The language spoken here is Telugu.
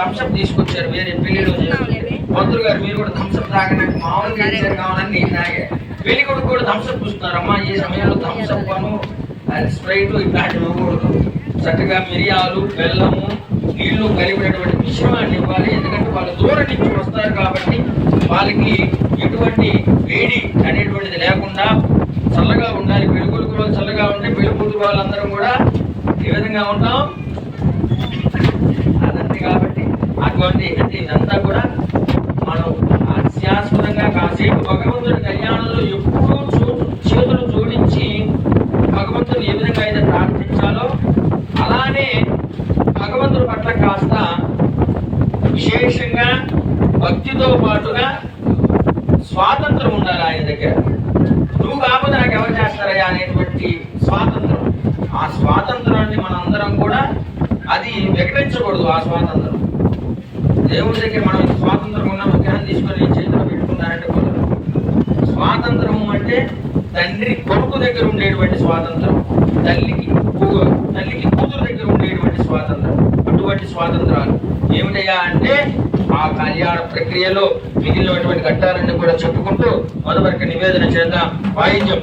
థమ్స్అప్ తీసుకొచ్చారు. వేరే పెళ్ళిలో మంత్రులు గారు మీరు కూడా థమ్స్అప్ తాగండి. మామూలుగా ఇచ్చారు కావాలని నేను తాగే. పెళ్ళి కొడుకు కూడా థమ్స్అప్ చూస్తున్నారు. అమ్మా ఈ సమయంలో థమ్స్అప్ అను స్ప్రైట్ ఇట్లాంటివి ఇవ్వకూడదు. చక్కగా మిరియాలు బెల్లము నీళ్ళు కలిపినటువంటి మిశ్రమాన్ని ఇవ్వాలి. ఎందుకంటే వాళ్ళు దూరం నుంచి వస్తారు కాబట్టి వాళ్ళకి ఎటువంటి వేడి అనేటువంటిది లేకుండా చల్లగా ఉండాలి. పెళ్ళికొడుకు వాళ్ళు చల్లగా ఉంటే పెళ్ళికూతురు వాళ్ళందరం కూడా ఏ విధంగా ఉంటాం. అదంతే కాబట్టి అటువంటి అంటే ఇదంతా కూడా మనం హాస్యాస్పదంగా కాసేపు భగవంతుడి కళ్యాణంలో ఎప్పుడూ చూ చేతులు జోడించి భగవంతుని ఏ విధంగా అయితే ప్రార్థించాలో అలానే భగవంతుడి పట్ల కాస్త విశేషంగా భక్తితో పాటుగా స్వాతంత్రం ఉండాలి ఆయన దగ్గర. నువ్వు కాకపోతే నాకు ఎవరు చేస్తారయ్యా అనేటువంటి స్వాతంత్రం. ఆ స్వాతంత్రాన్ని మనందరం కూడా అది వికటించకూడదు ఆ స్వాతంత్రం. దేవుడి దగ్గర మనం స్వాతంత్రం ఉన్న విగ్రహం తీసుకొని చేతిలో పెట్టుకున్నారంటే కుదరదు స్వాతంత్రం అంటే తండ్రి కొడుకు దగ్గర ఉండేటువంటి స్వాతంత్రం తల్లికి తల్లికి కూతురు దగ్గర ఉండేటువంటి స్వాతంత్రం. అటువంటి స్వాతంత్రాలు ఏమిటయ్యా అంటే ఆ కళ్యాణ ప్రక్రియలో మిగిలినటువంటి ఘట్టాలన్నీ కూడా చెప్పుకుంటూ మొదటి నివేదన చేద్దాం. వాయిద్యం.